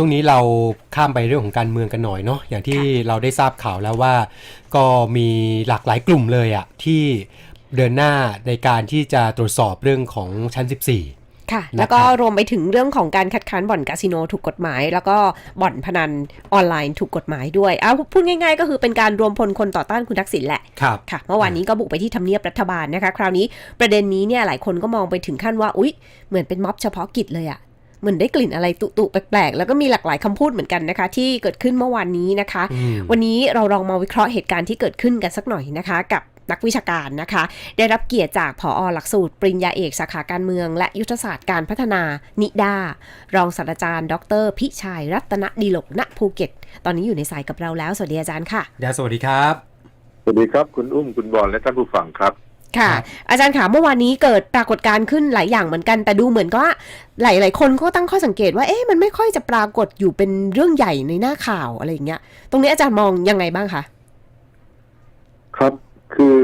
ช่วงนี้เราข้ามไปเรื่องของการเมืองกันหน่อยเนาะอย่างที่เราได้ทราบข่าวแล้วว่า ก็มีหลากหลายกลุ่มเลยอะที่เดินหน้าในการที่จะตรวจสอบเรื่องของชั้น 14ค่ะนะครับแล้วก็รวมไปถึงเรื่องของการคัดค้านบ่อนคาสิโนถูกกฎหมาย แล้วก็บ่อนพนันออนไลน์ถูกกฎหมายด้วยเอาพูดง่ายๆ ก็คือเป็นการรวมพลคนต่อต้านคุณทักษิณแหละครับค่ะเมื่อวานนี้ก็บุกไปที่ทำเนียบรัฐบาลนะคะ คราวนี้ประเด็นนี้เนี่ยหลายคนก็มองไปถึงขั้นว่าอุ๊ย เหมือนเป็นม็อบเฉพาะกิจเลยอะ เหมือนได้กลิ่นอะไรตุๆแปลกๆ แล้วก็มีหลากหลายคำพูดเหมือนกันนะคะ ที่เกิดขึ้นเมื่อวานนี้นะคะอืมวันนี้เราลองมาวิเคราะห์เหตุการณ์ที่เกิดขึ้นกันสักหน่อยนะคะ กับนักวิชาการนะคะ ได้รับเกียรติจากผอหลักสูตร ปริญญาเอกสาขาการเมือง และยุทธศาสตร์การพัฒนา นิดารองศาสตราจารย์ ดร พิชัยรัตนดีหลกณภูเก็ต ตอนนี้อยู่ในสายกับเราแล้ว สวัสดีอาจารย์ค่ะยาสวัสดีครับ สวัสดีครับคุณอุ้มคุณบอลและท่านผู้ฟังครับ ค่ะครับอาจารย์ขาเมื่อวานนี้เกิดปรากฏการณ์ขึ้นหลายอย่างเหมือนกัน แต่ดูเหมือนก็ว่าหลาย ๆ คนก็ตั้งข้อสังเกตว่าเอ๊ะมันไม่ค่อยจะปรากฏอยู่เป็นเรื่องใหญ่ในหน้าข่าวอะไรอย่างเงี้ย ตรงนี้อาจารย์มองยังไงบ้างคะครับคือ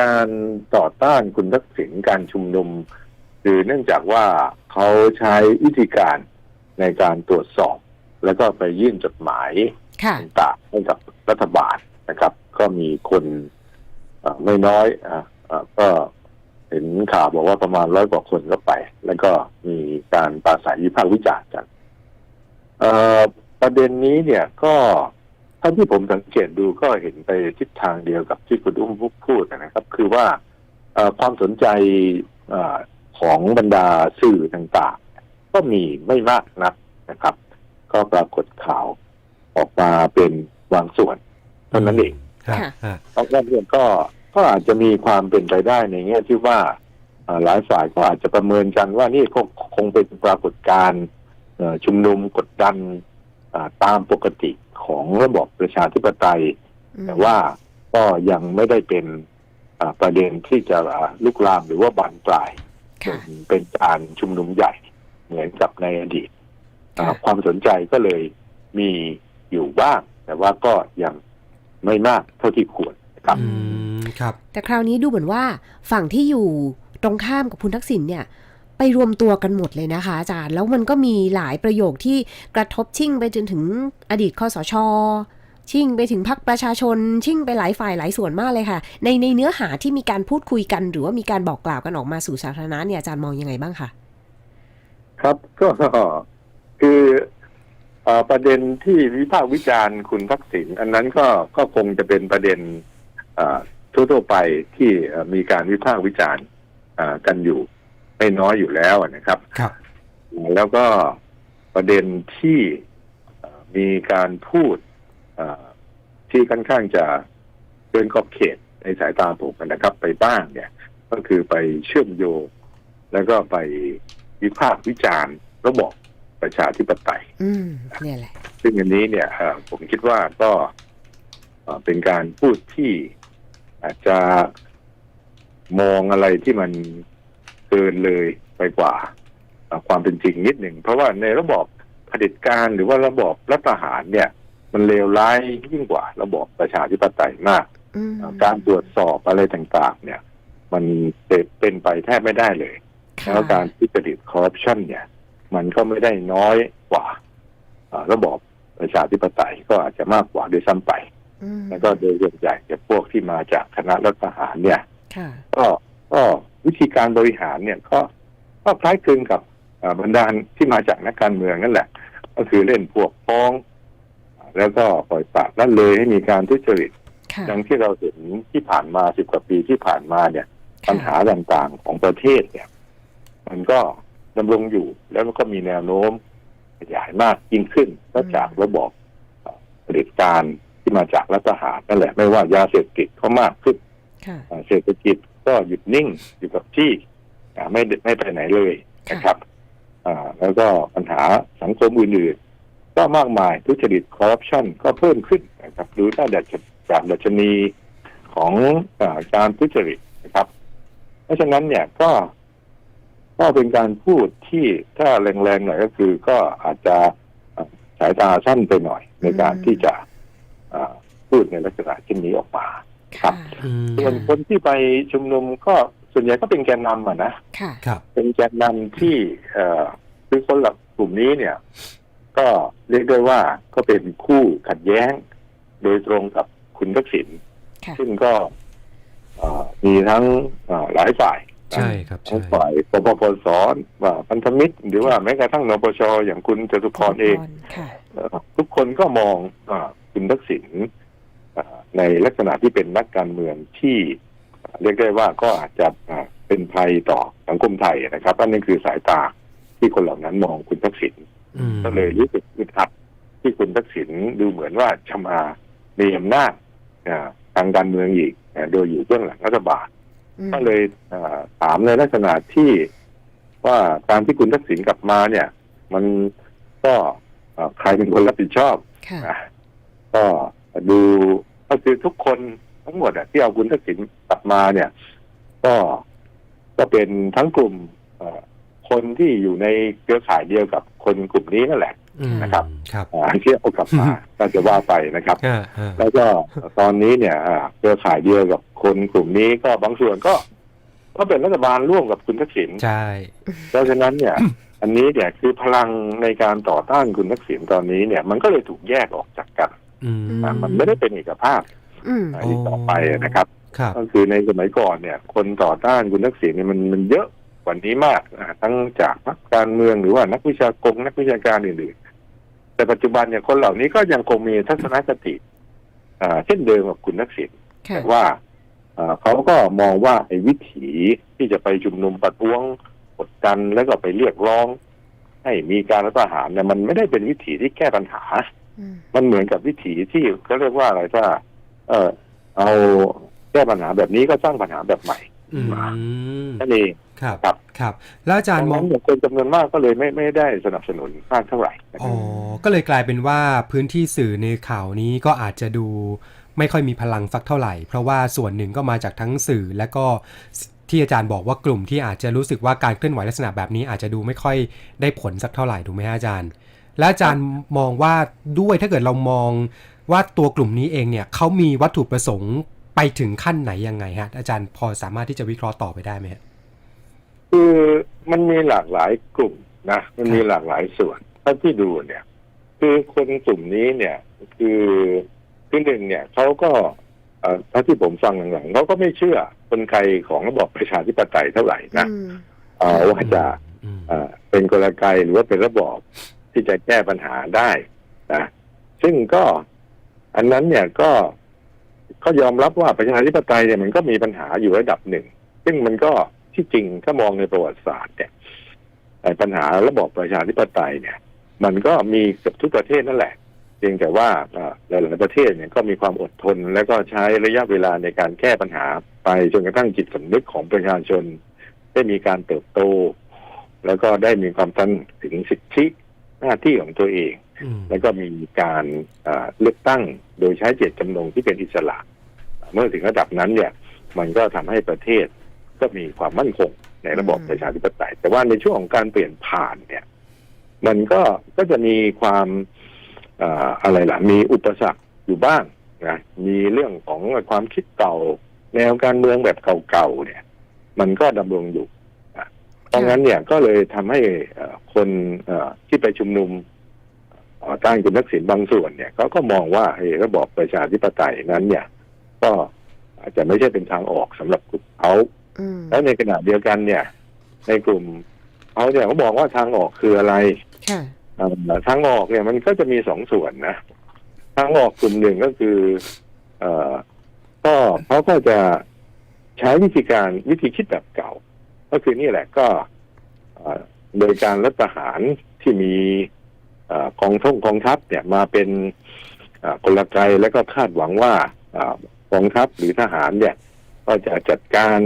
การต่อต้านคุณทักษิณการชุมนุม คือเนื่องจากว่าเขาใช้วิธีการในการตรวจสอบ แล้วก็ไปยื่นจดหมายค่ะต่างๆให้กับรัฐบาลนะครับ ก็มีคนเอ่อ ไม่น้อยอะอะก็เห็นข่าวบอกว่าประมาณร้อยกว่าคนก็ไป แล้วก็มีการปราศัยวิพากษ์วิจารณ์กันเอ่อประเด็นนี้เนี่ยก็เท่าที่ผมสังเกตดูก็เห็นไปทิศทางเดียวกับที่คุณอุ้มพูดนะครับ คือว่าเอ่อความสนใจเออของบรรดาสื่อต่างๆ ก็มีไม่มากนักนะครับ ก็ปรากฏข่าวออกมาเป็นบางส่วนเท่านั้นเองครับค่ะอ่าเพราะฉะนั้นก็ ก็อาจจะมีความเป็นไปได้ในแง่ที่ว่าเอ่อหลายฝ่ายก็อาจจะประเมินกันว่านี่ก็คงเป็นปรากฏการณ์เอ่อชุมนุมกดดันอ่าตามปกติของระบอบประชาธิปไตยอืมแต่ว่าก็ยังไม่ได้เป็นอ่าประเด็นที่จะลุกลามหรือว่าบานปลายค่ะเป็นการชุมนุมใหญ่เหมือนกับในอดีตอ่าค่ะความสนใจก็เลยมีอยู่บ้าง แต่ว่าก็ยังไม่มากเท่าที่ควรนะครับอืม ครับ แต่คราวนี้ดูเหมือนว่าฝั่งที่อยู่ตรงข้ามกับคุณทักษิณเนี่ยไปรวมตัวกันหมดเลยนะคะอาจารย์ แล้วมันก็มีหลายประโยคที่กระทบชิ่งไปจนถึงอดีตคอสชชิ่งไปถึงพรรคประชาชน ชิ่งไปหลายฝ่ายหลายส่วนมากเลยค่ะ ในในเนื้อหาที่มีการพูดคุยกัน หรือว่ามีการบอกกล่าวกันออกมาสู่สาธารณะเนี่ยอาจารย์มองยังไงบ้างคะครับก็คือเอ่อประเด็นที่วิพากษ์วิจารณ์คุณทักษิณอันนั้นก็ก็คงจะเป็นประเด็นเอ่อ ทั่วๆไปที่เอ่อมีการวิพากษ์วิจารณ์เอ่อกันอยู่ไม่น้อยอยู่แล้วนะครับครับ แล้วก็ประเด็นที่เอ่อมีการพูดเอ่อที่ค่อนข้างจะเกินขอบเขตในสายตาผมนะครับ ไปบ้างเนี่ย ก็คือไปเชื่อมโยงแล้วก็ไปวิพากษ์วิจารณ์ระบบประชาธิปไตยอืมเนี่ยแหละซึ่งอันนี้เนี่ยเอ่อผมคิดว่าก็เอ่อเป็นการพูดที่ อาจจะมองอะไรที่มันเกินเลยไปกว่าเอ่อความเป็นจริงนิดหนึ่ง เพราะว่าในระบอบเผด็จการหรือว่าระบอบรัฐประหารเนี่ย มันเลวร้ายยิ่งกว่า ระบอบประชาธิปไตยมากอืมเอ่อการตรวจสอบอะไรต่าง ๆ เนี่ย มันเป็นไปแทบไม่ได้เลยค่ะแล้วการทุจริตคอร์รัปชันเนี่ย มันก็ไม่ได้น้อยกว่าเอ่อระบอบประชาธิปไตยก็อาจจะมากกว่าด้วยซ้ำไปอืม แล้วก็โดยส่วนใหญ่จะพวกที่มาจากคณะรัฐประหารเนี่ยค่ะก็ก็วิธีการบริหารเนี่ยก็ก็คล้ายคลึงกับเอ่อบรรดาที่มาจากนักการเมืองนั่นแหละ ก็คือเล่นพวกพ้อง แล้วก็ปล่อยปละละเลยให้มีการทุจริตค่ะอย่างที่เราเห็นที่ผ่านมาสิบกว่าปีที่ผ่านมาเนี่ย ปัญหาต่างๆของประเทศเนี่ย มันก็ดำรงอยู่แล้วมันก็มีแนวโน้มขยายมากยิ่งขึ้นก็จากระบอบเอ่อเผด็จการ ที่มาจากรัฐประหารนั่นแหละไม่ว่ายาเสพติดก็มากขึ้นค่ะเอ่อเศรษฐกิจก็หยุดนิ่งอยู่กับที่อ่าไม่ไม่ไปไหนเลยนะครับอ่าแล้วก็ปัญหาสังคมอื่นๆก็มากมายทุจริตคอร์รัปชันก็เพิ่มขึ้นนะครับดูถ้าดัชจากดัชนีของอาการทุจริตนะครับ เพราะฉะนั้นเนี่ยก็ ก็เป็นการพูดที่ถ้าแรงๆหน่อยก็คือ ก็อาจจะอ่าสายตาสั้นไปหน่อยในการที่จะอ่า พูดในลักษณะเช่นนี้ออกมาครัค่ะบอืมส่วนคนที่ไปชุมนุมก็ส่วนใหญ่ก็เป็นแกนนำอะนะค่ะครับเป็นแกนนำที่เอ่อคือคนหลักกลุ่มนี้เนี่ย ก็เรียกได้ว่าก็เป็นคู่ขัดแย้ง โดยตรงกับคุณทักษิณค่ะซึ่งก็เอ่อมีทั้งเอ่อหลายฝ่ายใช่ครับทั้ใช่งฝ่ายปปปสว่าพันธมิตร หรือว่าแม้กระทั่งนปชอย่างคุณจตุพรเองค่ะเอ่อทุกคนก็มองอา คุณทักษิณอ่าในลักษณะที่เป็นนักการเมืองที่เรียกได้ว่าก็อาจจะอ่าเป็นภัยต่อสังคมไทยนะครับอันนี้คือสายตาที่คนเหล่านั้นมองคุณทักษิณอืมก็เลยรู้สึกอึดอัดที่คุณทักษิณดูเหมือนว่าจะมามีอำนาจอ่าทางการเมืองอีกอ่าโดยอยู่เบื้องหลังรัฐบาลอืมก็เลยอ่าถามในลักษณะที่ว่าการที่คุณทักษิณกลับมาเนี่ย มันก็อ่าใครเป็นคนรับผิดชอบค่ะอะ ก็ดูก็คือทุกคนทั้งหมดอะที่เอาคุณทักษิณกลับมาเนี่ย ก็ก็เป็นทั้งกลุ่มเอ่อคนที่อยู่ในเครือข่ายเดียวกับคนกลุ่มนี้นั่นแหละอืมนะครับครับอ่าที่เอากลับมาก็จะว่าไปนะครับอ่าอ่าแล้วก็ตอนนี้เนี่ยอ่าเครือข่ายเดียวกับคนกลุ่มนี้ก็บางส่วนก็ ก็เป็นรัฐบาลร่วมกับคุณทักษิณใช่เพราะฉะนั้นเนี่ย อันนี้เนี่ยคือพลังในการต่อต้านคุณทักษิณตอนนี้เนี่ย มันก็เลยถูกแยกออกจากกัน อืมอะมันไม่ได้เป็นเอกภาพอืมอะอีกต่อไปนะครับ ครับ ก็คือในสมัยก่อนเนี่ย คนต่อต้านคุณทักษิณเนี่ยมันมันเยอะกว่านี้มากอะทั้งจากนักการเมืองหรือว่านักวิชากรนักวิชาการอื่นๆแต่ปัจจุบันเนี่ยคนเหล่านี้ก็ยังคงมีทัศนคติอ่าเช่นเดิมกับคุณทักษิณ ค่ะ แต่ว่าเอ่อเขาก็มองว่าไอ้วิถีที่จะไปชุมนุมประท้วงกดดันแล้วก็ไปเรียกร้อง ให้มีการรัฐประหารเนี่ยมันไม่ได้เป็นวิถีที่แก้ปัญหาอื มมันเหมือนกับวิถีที่เขาเรียกว่าอะไรถ้า เออเอาแก้ปัญหาแบบนี้ก็สร้างปัญหาแบบใหม่อืมนั่นเองครับครับครับ แล้วอาจารย์มดัองนั้นคนจำนวนมากก็เลยไม่ไม่ได้สนับสนุนมากเท่าไหร่นะคอ๋รัอบก็เลยกลายเป็นว่าพื้นที่สื่อในข่าวนี้ก็อาจจะดูไม่ค่อยมีพลังสักเท่าไหร่ เพราะว่าส่วนหนึ่งก็มาจากทั้งสื่อและก็ที่อาจารย์บอกว่ากลุ่มที่อาจจะรู้สึกว่าการเคลื่อนไหวลักษณะแบบนี้อาจจะดูไม่ค่อยได้ผลสักเท่าไหร่ถูกไหมฮะอาจารย์ และอาจารย์มองว่าด้วยถ้าเกิดเรามองว่าตัวกลุ่มนี้เองเนี่ยเขามีวัตถุประสงค์ไปถึงขั้นไหนยังไงฮะอาจารย์พอสามารถที่จะวิเคราะห์ต่อไปได้ไหมฮะคือมันมีหลากหลายกลุ่มนะมันมีหลากหลายส่วนถ้าที่ดูเนี่ย คือคนกลุ่มนี้เนี่ย คือคือหนึ่งเนี่ยเขาก็เอ่อถ้าที่ผมฟังหลังๆเขาก็ไม่เชื่อกลไกของระบอบประชาธิปไตยเท่าไหร่นะอืมเอ่อว่าจะอืมเอ่อเป็นกลไกหรือว่าเป็นระบอบ ที่จะแก้ปัญหาได้นะซึ่งก็อันนั้นเนี่ยก็ก็ยอมรับว่าประชาธิปไตยเนี่ยมันก็มีปัญหาอยู่ระดับหนึ่ง ซึ่งมันก็ที่จริงถ้ามองในประวัติศาสตร์เนี่ยปัญหาระบอบประชาธิปไตยเนี่ย มันก็มีเกับทุกประเทศนั่นแหละเพียงแต่ว่าเอ่อหลายๆประเทศเนี่ยก็มีความอดทน และก็ใช้ระยะเวลาในการแก้ปัญหาไปจนกระทั่งจิตสำนึกของประชาชน ได้มีการเติบโต แล้วก็ได้มีความตั้นถึงสิทธิ หน้าที่ของตัวเองอืมแล้วก็มีการเอ่อเลือกตั้งโดยใช้เจตจำนงที่เป็นอิสระ เมื่อถึงระดับนั้นเนี่ย มันก็ทำให้ประเทศก็มีความมั่นคงในระบอบอืมประชาธิปไตย แต่ว่าในช่วงของการเปลี่ยนผ่านเนี่ย มันก็ก็จะมีความเอ่ออะไรล่ะ มีอุปสรรคอยู่บ้างนะมีเรื่องของความคิดเก่า แนวการเมืองแบบเก่าๆเนี่ย มันก็ดำรงอยู่นะเพ ราะงั้นเนี่ยก็เลยทำให้เอ่อคนเอ่อที่ไปชุมนุมเอ่อต้านคุณทักษิณบางส่วนเนี่ยเขาก็มองว่าไอ้ระบอบประชาธิปไตยนั้นเนี่ย ก็อาจจะไม่ใช่เป็นทางออกสำหรับกลุ่มเขาอืมแล้วในขณะเดียวกันเนี่ย ในกลุ่มเขาเนี่ยเขาบอกว่าทางออกคืออะไรค่ะเอ่อทางออกเนี่ยมันก็จะมีสองส่วนนะทางออกกลุ่มหนึ่งก็คือ เอ่อก็เขาก็จะใช้วิธีการวิธีคิดแบบเก่า ก็คือนี่แหละก็เอ่อโดยการรัฐประหารที่มีเอ่อกองท่งกองทัพเนี่ยมาเป็นเอ่อกลไกแล้วก็คาดหวังว่าเอ่อกองทัพหรือทหารเนี่ย ก็จะจัดการ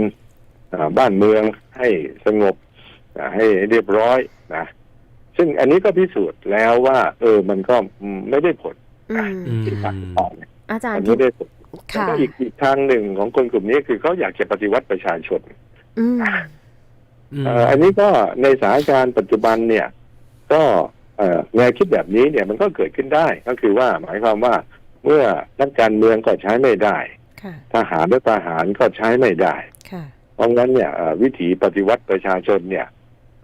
เอ่อบ้านเมืองให้สงบอ่าให้เรียบร้อยนะซึ่งอันนี้ก็พิสูจน์แล้วว่า เออมันก็อืมไม่ได้ผลอืมอืมที่ผ่านมาเนี่ยอาจารมัย์นที่ไม่ได้ผลค่ะแล้วก็อีกอีกทางหนึ่งของคนกลุ่มนี้คือเขาอยากจะปฏิวัติประชาชน อืมอืมเอ่ออันนี้ก็ในสถานการณ์ปัจจุบันเนี่ย ก็เอ่อแนวคิดแบบนี้เนี่ยมันก็เกิดขึ้นได้ก็คือว่าหมายความว่าเมื่อนักการเมืองก็ใช้ไม่ได้ค่ะทหารและทหารก็ใช้ไม่ได้ค่ะเพราะงั้นเนี่ยเอ่อวิถีปฏิวัติประชาชนเนี่ย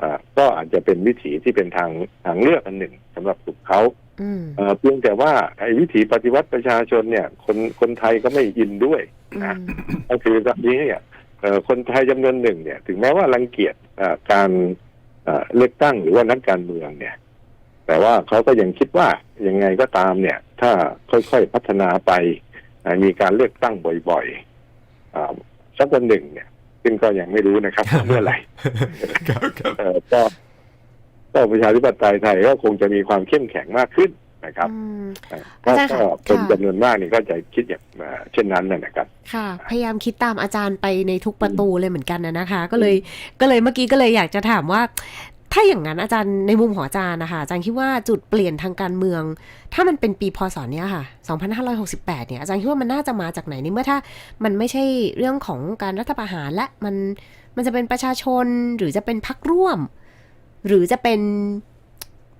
อ่าก็อาจจะเป็นวิถีที่เป็นทางทางเลือกอันหนึ่งสำหรับกลุ่มเขาอืมเอ่อเพียงแต่ว่าไอ้วิถีปฏิวัติประชาชนเนี่ย คนคนไทยก็ไม่อินด้วยอืนะมก็คือตอนนี้เนี่ยเอ่อ คนไทยจำนวนหนึ่งเนี่ย ถึงแม้ว่ารังเกียจเอ่อการเอ่อเลือกตั้งหรือว่านักการเมืองเนี่ย แต่ว่าเขาก็ยังคิดว่ายังไงก็ตามเนี่ย ถ้าค่อยๆพัฒนาไปอ่ามีการเลือกตั้งบ่อยๆอ่าสักวันหนึ่งเนี่ย ซึ่งก็ยังไม่รู้นะครับว่าเมื่อไหร่ครับครับเอ่อก็ก็ประชาธิปไตยไทยก็คงจะมีความเข้มแข็งมากขึ้น นะครับอืมก็อาจารย์ก็ค่ะคนค่ะจำนวนมากนี่ก็จะคิดอย่างเอ่อเช่นนั้นนะนะครับ ค่ะ พยายามคิดตามอาจารย์ไปในทุกประตูเลยเหมือนกันนะนะคะ ก็เลยก็เลยเมื่อกี้ก็เลยอยากจะถามว่า ถ้าอย่างนั้นอาจารย์ในมุมของอาจารย์นะคะอาจารย์คิดว่าจุดเปลี่ยนทางการเมือง ถ้ามันเป็นปีพศเนี้ยค่ะ 2568 เนี่ยอาจารย์คิดว่ามันน่าจะมาจากไหนในเมื่อถ้ามันไม่ใช่เรื่องของการรัฐประหารและมันมันจะเป็นประชาชนหรือจะเป็นพรรคร่วม หรือจะเป็น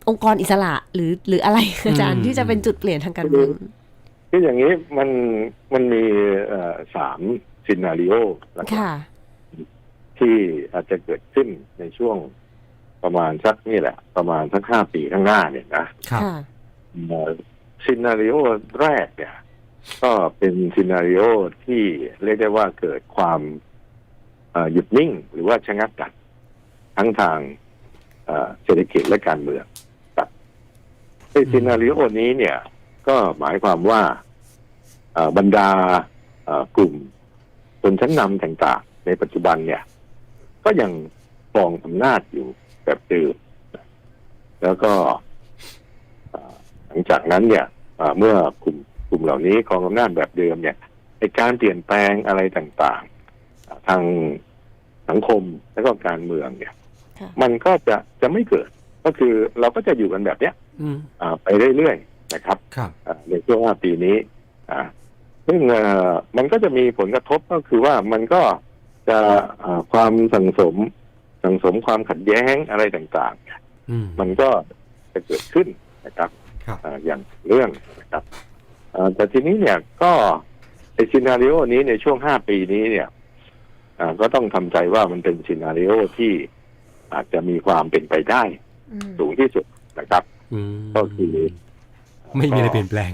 องค์กรอิสระหรือหรืออะไรอาจารย์ที่จะเป็นจุดเปลี่ยนทางการเมืองคืออย่างนี้มันมันมีเอ่อสามซีนารีโอหลักค่ะๆที่อาจจะเกิดขึ้นในช่วงประมาณสักนี่แหละ ประมาณสักห้าปีข้างหน้าเนี่ยนะครับค่ะซีนารีโอแรกเนี่ย ก็เป็นซีนารีโอที่เรียกได้ว่าเกิดความเอ่อหยุดนิ่งหรือว่าชะงักกัดทั้งทางเอ่อเศรษฐกิจและการเมืองครับใน ซีนารีโอนี้เนี่ย ก็หมายความว่าเอ่อบรรดาเอ่อกลุ่มชนชั้นนำต่างๆในปัจจุบันเนี่ย ก็ยังครองอำนาจอยู่แบบเดิมแล้วก็เอ่อหลังจากนั้นเนี่ยเอ่อเมื่อกลุ่มกลุ่มเหล่านี้ครองอำนาจแบบเดิมเนี่ยในการเปลี่ยนแปลงอะไรต่างๆเอ่อทางสังคมและก็การเมืองเนี่ยค่ะมันก็จะจะไม่เกิด ก็คือเราก็จะอยู่กันแบบเนี้ยอืมอ่าไปเรื่อยๆนะครับครับอ่าในช่วงห้าปีนี้ อ่าซึ่งเอ่อมันก็จะมีผลกระทบก็คือว่ามันก็จะอ่าความสังสม สังสมความขัดแย้งอะไรต่างอืม ๆ มันก็จะเกิดขึ้นนะครับครับ อ่าอย่างเรื่องนะครับอ่าแต่ทีนี้เนี่ยก็ไอซีนารีโอนี้ในช่วงห้าปีนี้เนี่ยอ่าก็ต้องทำใจว่ามันเป็นซีนารีโอที่อาจจะมีความเป็นไปได้อืม สูงที่สุดนะครับอืมก็คือไม่มีอะไรเปลี่ยนแปลง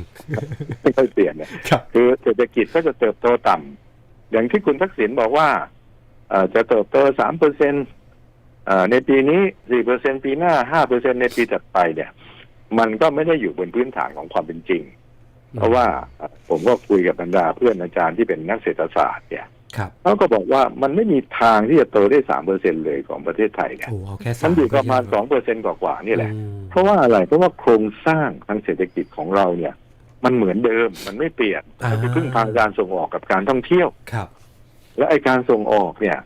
ไม่ค่อยเปลี่ยนเนี่ยครับคือเศรษฐกิจก็จะเติบโตต่ำอย่างที่คุณทักษิณบอกว่าเอ่อจะเติบโตสามเปอร์เซ็นในปีนี้สี่เปอร์เซ็นปีหน้าห้าเปอร์เซ็นในปีถัดไปเนี่ย มันก็ไม่ได้อยู่บนพื้นฐานของความเป็นจริง เพราะว่าเอ่อผมก็คุยกับบรรดาเพื่อนอาจารย์ที่เป็นนักเศรษฐศาสตร์เนี่ยครับ เขาก็บอกว่ามันไม่มีทางที่จะโตได้สามเปอร์เซ็นเลยของประเทศไทยเนี่ยโอ้เอาแค่สามันมอยู่ประมาณสก็องเปอร์เซ็นกว่าๆนี่แหละอืมเพราะว่าอะไรเพราะว่าโครงสร้างทางเศรษฐกิจของเราเนี่ย มันเหมือนเดิมมันไม่เปลี่ยนอ่ามัมันไปพึ่งพาการส่งออกกับการท่องเที่ยวครับ และไอการส่งออกเนี่ย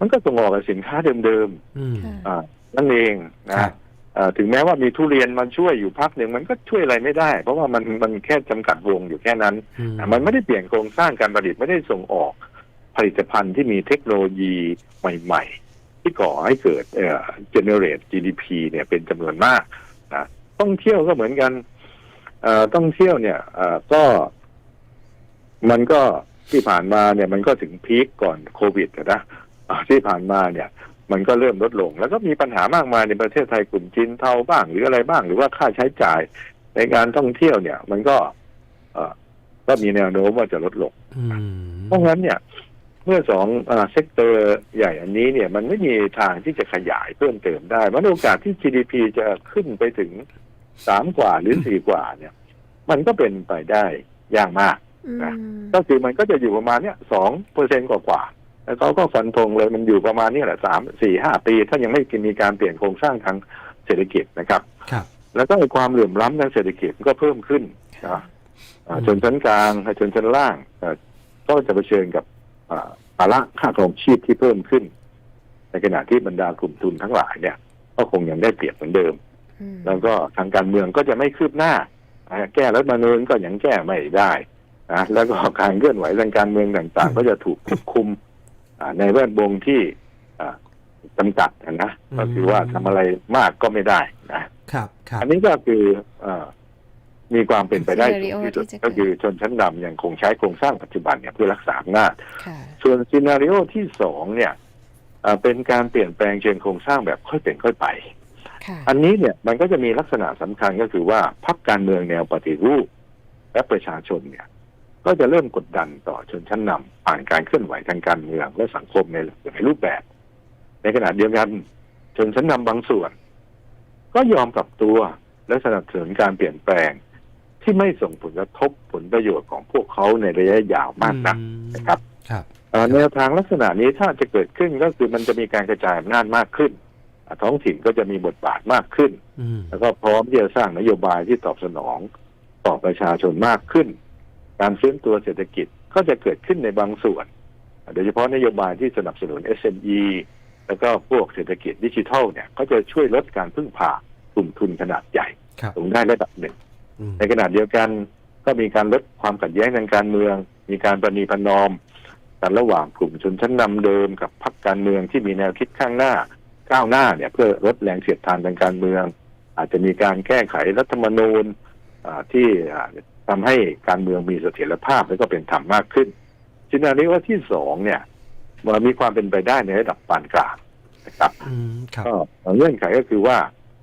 มันก็ส่งออกกับสินค้าเดิมอืมค่ะๆอ่านั่นเองนะครับเอ่อถึงแม้ว่ามีทุเรียนมาช่วยอยู่พักหนึ่งมันก็ช่วยอะไรไม่ได้ เพราะว่ามันมันแค่จำกัดวงอยู่แค่นั้นอืมอะมันไม่ได้เปลี่ยนโครงสร้างการผลิตไม่ได้ส่งออก ผลิตภัณฑ์ที่มีเทคโนโลยีใหม่ ๆ ที่ก่อให้เกิดเอ่อ generate GDP เนี่ยเป็นจำนวนมากนะท่องเที่ยวก็เหมือนกันเอ่อท่องเที่ยวเนี่ยเอ่อก็ มันก็ที่ผ่านมาเนี่ย มันก็ถึงพีคก่อนโควิดอะนะอ่าที่ผ่านมาเนี่ยมันก็เริ่มลดลง แล้วก็มีปัญหามากมายในประเทศไทยกลุ่มจีนเทาบ้างหรืออะไรบ้าง หรือว่าค่าใช้จ่ายในการท่องเที่ยวเนี่ย มันก็ เอ่อก็มีแนวโน้มว่าจะลดลงอืมเพราะงั้นเนี่ย เมื่อสองเซกเตอร์ใหญ่อันนี้เนี่ยมันไม่มีทางที่จะขยายเพิ่มเติมได้มันโอกาสที่ GDP จะขึ้นไปถึงสามกว่าหรือสี่กว่าเนี่ย มันก็เป็นไปได้ยากมากอืมก็คือมันก็จะอยู่ประมาณเนี้ยสองเปอร์เซ็นกว่าๆแล้วเขาก็ฟันธงเลยมันอยู่ประมาณเนี้ยแหละสามสี่ห้าปี ถ้ายังไม่มีการเปลี่ยนโครงสร้างทางเศรษฐกิจนะครับครับ แล้วก็ไอ้ความเหลื่อมล้ำทางเศรษฐกิจมันก็เพิ่มขึ้นนะอ่าอืมชนชั้นกลางชนชั้นล่างเอ่อก็จะเผชิญกับอ่า ภาระค่าครองชีพที่เพิ่มขึ้น ในขณะที่บรรดากลุ่มทุนทั้งหลายเนี่ย ก็คงยังได้เปรียบเหมือนเดิมอืมแล้วก็ทางการเมืองก็จะไม่คืบหน้าอ่าแก้รัฐธรรมนูญก็ยังแก้ไม่ได้นะแล้วก็การเคลื่อนไหวทางการเมืองต่างๆ ก็จะถูกควบคุมอ่าในแวดวงที่อ่าจำกัดนะอืมก็คือว่าทำอะไรมากก็ไม่ได้นะครับครับอันนี้ก็คือเออ มีความเป็นไปได้สูง Scenario ที่สุดที่จะเกิดก็คือชนชั้นนำยังคงใช้โครงสร้างปัจจุบันเนี่ยเพื่อรักษาอำนาจค่ะส่วนซีนารีโอที่สองเนี่ยอ่าเป็นการเปลี่ยนแปลงเชิงโครงสร้างแบบค่อยเป็นค่อยไปค่ะอันนี้เนี่ยมันก็จะมีลักษณะสำคัญก็คือว่าพรรคการเมืองแนวปฏิรูป และประชาชนเนี่ย ก็จะเริ่มกดดันต่อชนชั้นนำผ่านการเคลื่อนไหวทางการเมืองและสังคมในหลายรูปแบบ ในขณะเดียวกันชนชั้นนำบางส่วน ก็ยอมปรับตัวและสนับสนุนการเปลี่ยนแปลง ที่ไม่ส่งผลกระทบผลประโยชน์ของพวกเขาในระยะยาวมากนักอืมนะครับครับเอ่อแนวทางลักษณะนี้ถ้าจะเกิดขึ้นก็คือมันจะมีการกระจายอำนาจมากขึ้นอะท้องถิ่นก็จะมีบทบาทมากขึ้นอืมแล้วก็พร้อมที่จะสร้างนโยบายที่ตอบสนองต่อประชาชนมากขึ้น การฟื้นตัวเศรษฐกิจก็จะเกิดขึ้นในบางส่วน โดยเฉพาะนโยบายที่สนับสนุน SME แล้วก็พวกเศรษฐกิจดิจิทัลเนี่ยก็จะช่วยลดการพึ่งพากลุ่มทุนขนาดใหญ่ครับลงได้ระดับหนึ่งอืม ในขณะเดียวกันก็มีการลดความขัดแย้งทางการเมือง มีการประนีประนอมกันระหว่างกลุ่มชนชั้นนำเดิมกับพรรคการเมืองที่มีแนวคิดข้างหน้าก้าวหน้าเนี่ยเพื่อลดแรงเสียดทานทางการเมือง อาจจะมีการแก้ไขรัฐธรรมนูญอ่าที่อ่าทำให้การเมืองมีเสถียรภาพและก็เป็นธรรมมากขึ้นจินานี้ว่าที่สองเนี่ยมันมีความเป็นไปได้ในระดับปานกลางนะครับอืมครับก็เงื่อนไขก็คือว่า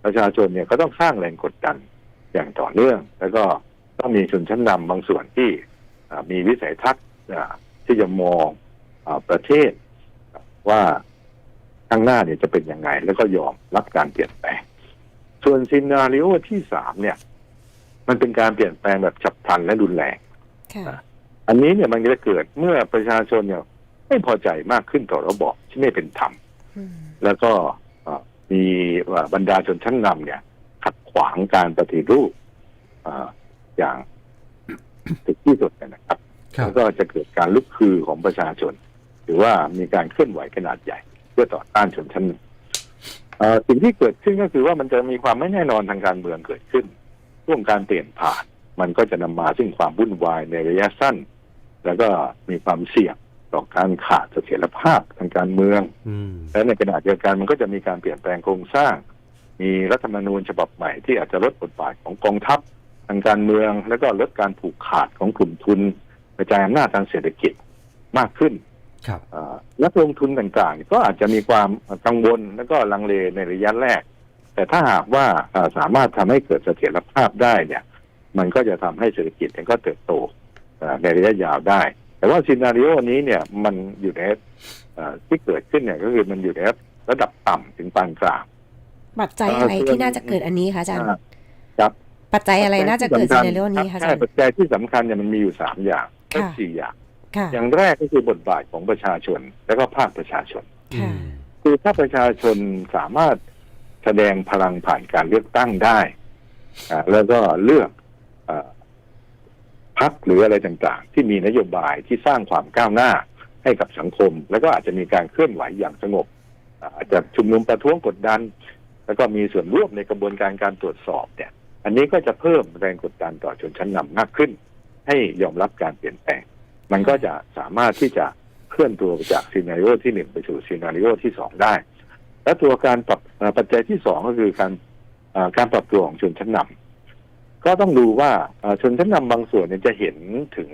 ประชาชนเนี่ยก็ต้องสร้างแรงกดดัน อย่างต่อเนื่อง แล้วก็ต้องมีชนชั้นนำบางส่วนที่อ่ามีวิสัยทัศน์อ่าที่จะมองอาประเทศว่าข้างหน้าเนี่ยจะเป็นยังไง แล้วก็ยอมรับการเปลี่ยนแปลง ส่วนซีนารีโอที่สามเนี่ย มันเป็นการเปลี่ยนแปลงแบบฉับพลันและรุนแรงค่ะอันนี้เนี่ยมันจะเกิดเมื่อประชาชนเนี่ยไม่พอใจมากขึ้นต่อระบอบที่ไม่เป็นธรรมอืมแล้วก็เอ่อมีว่าบรรดาชนชั้นนำเนี่ย ขัดขวางการปฏิรูปเอ่ออย่างถึงที่สุดเนยนะครับครับแล้วก็จะเกิดการลุกคือของประชาชน หรือว่ามีการเคลื่อนไหวขนาดใหญ่ เพื่อต่อต้านชนชั้นนำเอ่อสิ่งที่เกิดขึ้นก็คือว่ามันจะมีความไม่แน่นอนทางการเมืองเกิดขึ้นช่วงการเปลี่ยนผ่าน มันก็จะนำมาซึ่งความวุ่นวายในระยะสั้น แล้วก็มีความเสี่ยงต่อการขาดเสถียรภาพทางการเมืองอืมและในขณะเดียวกันมันก็จะมีการเปลี่ยนแปลงโครงสร้าง มีรัฐธรรมนูญฉบับใหม่ที่อาจจะลดบทบาทของกองทัพทางการเมือง แล้วก็ลดการผูกขาดของกลุ่มทุนกระจายอำนาจทางเศรษฐกิจมากขึ้นครับอ่านักลงทุนต่างๆ ก็อาจจะมีความกังวลแล้วก็ลังเลในระยะแรก แต่ถ้าหากว่าอ่าสามารถทำให้เกิดเสถียรภาพได้เนี่ย มันก็จะทำให้เศรษฐกิจเนี่ยก็เติบโตอ่าในระยะยาวได้ แต่ว่าซีนารีโอนี้เนี่ยมันอยู่ในเอ่อที่เกิดขึ้นเนี่ยก็คือมันอยู่ในระดับต่ำถึงปานกลาง ปัจจัยอะไรที่น่าจะเกิดอันนี้คะอาจารย์อ่าครับ ปัจจัยอะไรน่าจะเกิดซีนารีโอนี้คะอาใช่จารย์ปัจจัยที่สำคัญเนี่ยมันมีอยู่สามอย่างค่ะก็สี่อย่างค่ะอย่างแรกก็คือบทบาทของประชาชน และก็ภาคประชาชนค่ะอืมคือถ้าประชาชนสามารถแสดงพลังผ่านการเลือกตั้งได้อ่าแล้วก็เลือกอาพักหรืออะไรต่างๆ ที่มีนโยบายที่สร้างความก้าวหน้าให้กับสังคม แล้วก็อาจจะมีการเคลื่อนไหวอย่างสงบอ่าอาจจะชุมนุมประท้วงกดดัน แล้วก็มีส่วนร่วมในกระบวนการการตรวจสอบเนี่ย อันนี้ก็จะเพิ่มแรงกดดันต่อชนชั้นนำมากขึ้น ให้ยอมรับการเปลี่ยนแปลง มันก็จะสามารถที่จะเคลื่อนตัวไปจากซีนารีโอที่หนึ่งไปสู่ซีนารีโอที่สองได้ และตัวการปรับปัจจัยที่สองก็คือการการปรับตัวของชนชั้นนำก็ต้องดูว่าชนชั้นนำบางส่วนเนี่ยจะเห็นถึง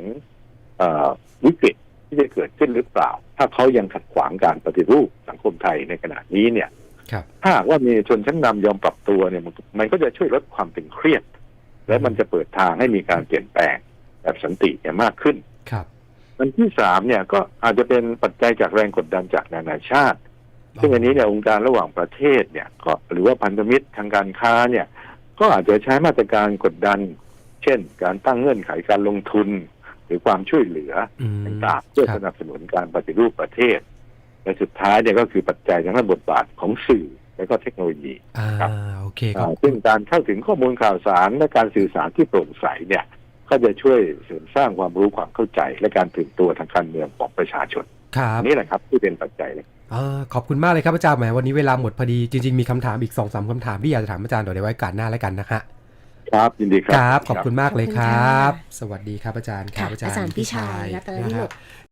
วิกฤตที่จะเกิดขึ้นหรือเปล่า ถ้าเขายังขัดขวางการปฏิรูปสังคมไทยในขณะนี้เนี่ย ถ้าหากว่ามีชนชั้นนำยอมปรับตัวเนี่ยมันมันก็จะช่วยลดความตึงเครียด และมันจะเปิดทางให้มีการเปลี่ยนแปลงแบบสันติเนี่ยมากขึ้นครับอันที่สามเนี่ยก็อาจจะเป็นปัจจัยจากแรงกดดันจากนานาชาติ ซึ่งอันนี้เนี่ยองค์การระหว่างประเทศเนี่ยก็หรือว่าพันธมิตรทางการค้าเนี่ยก็อาจจะใช้มาตรการกดดัน เช่น การตั้งเงื่อนไขการลงทุน หรือความช่วยเหลืออืมต่างๆเพื่อคสรับนับสนุนการปฏิรูปประเทศ และสุดท้ายเนี่ยก็คือปัจจัยทางด้านบทบาทของสื่อและก็เทคโนโลยีอ่าครับโอเคครัอ่าบซึ่งการเข้าถึงข้อมูลข่าวสารและการสื่อสารที่โปร่งใสเนี่ยก็จะช่วยเสริมสร้างความรู้ความเข้าใจ และการตื่นตัวทางการเมืองของประชาชนครับนี่แหละครับที่เป็นปัจจัยเลยอ่าขอบคุณมากเลยครับอาจารย์แหมวันนี้เวลาหมดพอดีจริง ๆ มีคำถามอีกสองสามคำถามที่อยากจะถามอาจารย์เดี๋ยวในไว้โอกาสหน้าแล้วกันนะฮะครับยินดีครัครับขอบคุณมากเลยครัขอบคุณค่ะบสวัสดีครับอาจารย์คค่ะรับอาจารย์อาจารย์พี่ชายพี่รัตนนะนิฮะโรธ